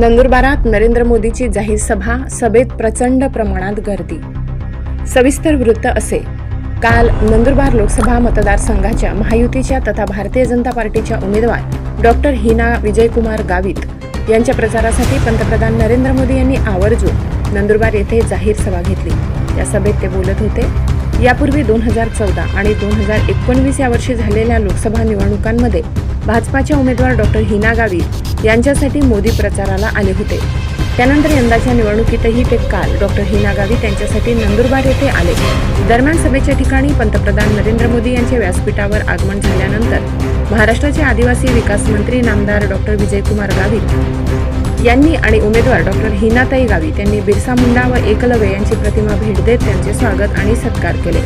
नंदुरबारात नरेंद्र मोदीची जाहीर सभा सभेत प्रचंड प्रमाणात गर्दी. सविस्तर वृत्त असे. काल नंदुरबार लोकसभा मतदारसंघाच्या महायुतीच्या तथा भारतीय जनता पार्टीच्या उमेदवार डॉक्टर हिना विजयकुमार गावित यांच्या प्रचारासाठी पंतप्रधान नरेंद्र मोदी यांनी आवर्जून नंदुरबार येथे जाहीर सभा घेतली. या सभेत ते बोलत होते यापूर्वी दोन हजार चौदा आणि दोन हजार एकोणवीस या वर्षी झालेल्या लोकसभा निवडणुकांमध्ये भाजपाच्या उमेदवार डॉक्टर हिना गावित यांच्यासाठी मोदी प्रचाराला आले होते. त्यानंतर यंदाच्या निवडणुकीतही ते काल डॉक्टर हिना गावित यांच्यासाठी नंदुरबार येथे आले. दरम्यान सभेच्या ठिकाणी पंतप्रधान नरेंद्र मोदी यांच्या व्यासपीठावर आगमन झाल्यानंतर महाराष्ट्राचे आदिवासी विकास मंत्री नामदार डॉक्टर विजयकुमार गावित यांनी आणि उमेदवार डॉक्टर हिनाताई गावित यांनी बिरसा मुंडा व एकलव्य यांची प्रतिमा भेट देत त्यांचे स्वागत आणि सत्कार केले.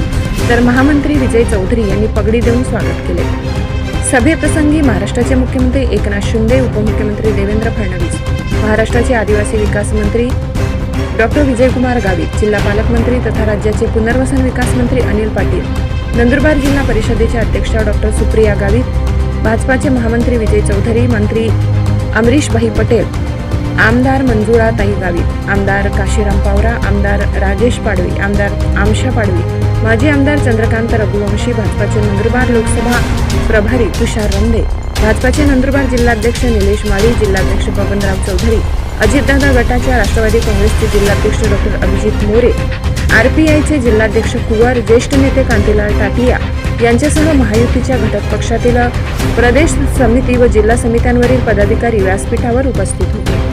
तर महामंत्री विजय चौधरी यांनी पगडी देऊन स्वागत केले. सभेप्रसंगी महाराष्ट्राचे मुख्यमंत्री एकनाथ शिंदे उपमुख्यमंत्री देवेंद्र फडणवीस महाराष्ट्राचे आदिवासी विकास मंत्री डॉक्टर विजयकुमार गावित जिल्हा पालकमंत्री तथा राज्याचे पुनर्वसन विकास मंत्री अनिल पाटील नंदुरबार जिल्हा परिषदेच्या अध्यक्षा डॉक्टर सुप्रिया गावित भाजपाचे महामंत्री विजय चौधरी मंत्री अमरीशभाई पटेल आमदार मंजुळाताई गावित आमदार काशीराम पावरा आमदार राजेश पाडवी आमदार आमशा पाडवी माजी आमदार चंद्रकांत रघुवंशी भाजपाचे नंदुरबार लोकसभा प्रभारी तुषार रंधे भाजपाचे नंदुरबार जिल्हाध्यक्ष निलेश माळी जिल्हाध्यक्ष बबनराव चौधरी अजितदादा गटाच्या राष्ट्रवादी काँग्रेसचे जिल्हाध्यक्ष डॉक्टर अभिजित मोरे आरपीआयचे जिल्हाध्यक्ष कुवर ज्येष्ठ नेते कांतीलाल टाटिया यांच्यासह महायुतीच्या घटक पक्षातील प्रदेश समिती व जिल्हा समित्यांवरील पदाधिकारी व्यासपीठावर उपस्थित होते.